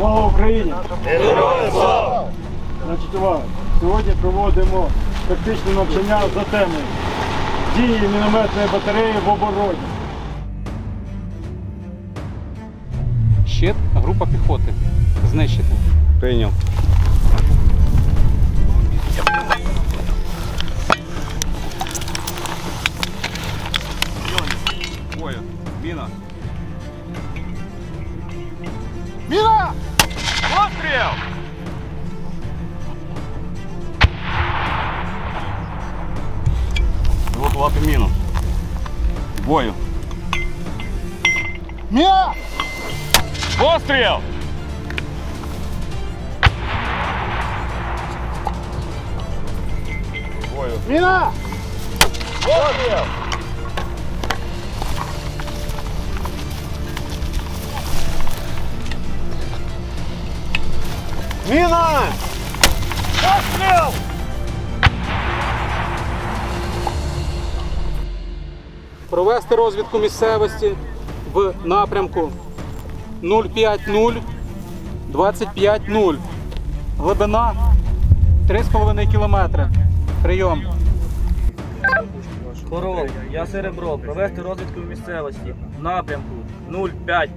Слава Україні! Героям слава! Значить, увага! Сьогодні проводимо тактичне навчання за темою дії мінометної батареї в обороні. Щит, група піхоти. Знищити. Прийняв. Міна. Міна! Готувати міну. Бою. Міна! Постріл! Бою. Міна! Постріл! Міна! Постріл! Провести розвідку місцевості в напрямку 050 250. Глибина 3,5 кілометри. Прийом. Корол, я серебро. Провести розвідку в місцевості. В напрямку 050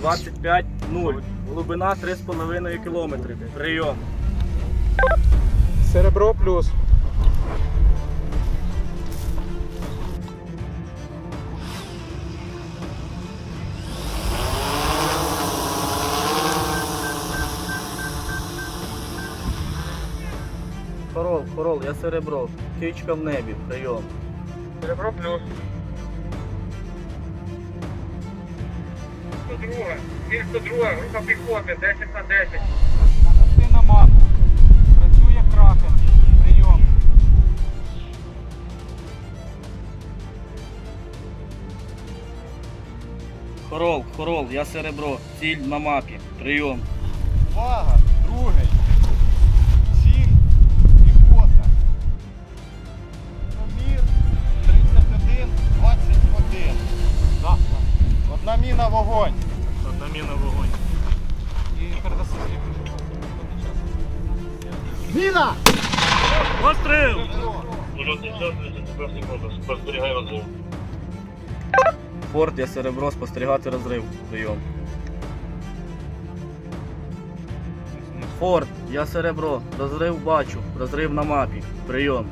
25 0. Глибина 3,5 кілометри. Прийом. Серебро плюс. Корол, я серебро. Птичка в небі. Прийом. Серебро плюс. Друга, місто друга, група піхоти, 10 на 10. Нанести на мапу. Працює кракен. Прийом. Корол, корол, я серебро. Ціль на мапі. Прийом. Увага! Міна вогонь. Одна міна вогонь. І передаси Міна! Постріл! Форт, я серебро, спостерігати розрив. Прийом. Форт, я серебро. Розрив бачу. Розрив на мапі. Прийом.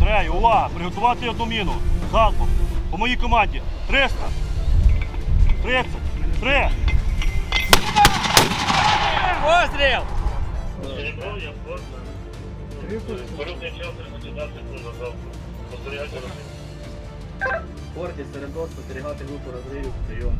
Трей, ула, приготувати одну міну. Залпом. По моїй команді. 300. 30. 3. Постріл! Форт, я серебро, спостерігати групу розривів. Прийом.